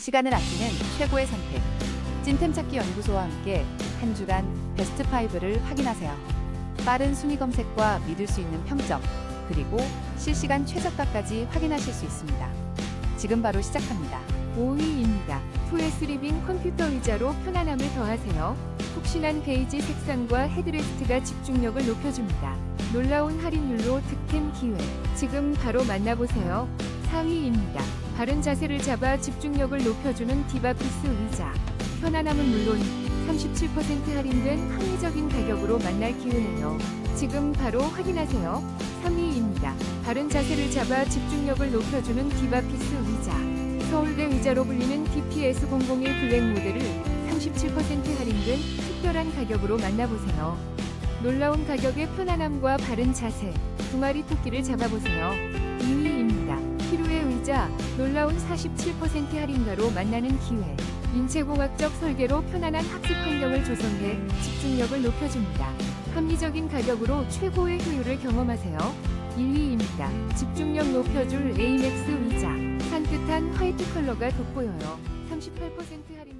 시간을 아끼는 최고의 선택. 찐템 찾기 연구소와 함께 한 주간 베스트 5를 확인하세요. 빠른 순위 검색과 믿을 수 있는 평점, 그리고 실시간 최저가까지 확인하실 수 있습니다. 지금 바로 시작합니다. 5위입니다. 2S 리빙 컴퓨터 의자로 편안함을 더하세요. 푹신한 베이지 색상과 헤드레스트가 집중력을 높여줍니다. 놀라운 할인율로 득템 기회. 지금 바로 만나보세요. 4위입니다. 바른 자세를 잡아 집중력을 높여주는 디바피스 의자. 편안함은 물론 37% 할인된 합리적인 가격으로 만날 기회예요. 지금 바로 확인하세요. 3위입니다. 바른 자세를 잡아 집중력을 높여주는 디바피스 의자. 서울대 의자로 불리는 DPS001 블랙 모델을 37% 할인된 특별한 가격으로 만나보세요. 놀라운 가격의 편안함과 바른 자세, 두 마리 토끼를 잡아보세요. 2위 의자, 놀라운 47% 할인가로 만나는 기회. 인체공학적 설계로 편안한 학습 환경을 조성해 집중력을 높여줍니다. 합리적인 가격으로 최고의 효율을 경험하세요. 1위입니다. 집중력 높여줄 에이맥스 의자. 산뜻한 화이트 컬러가 돋보여요. 38% 할인.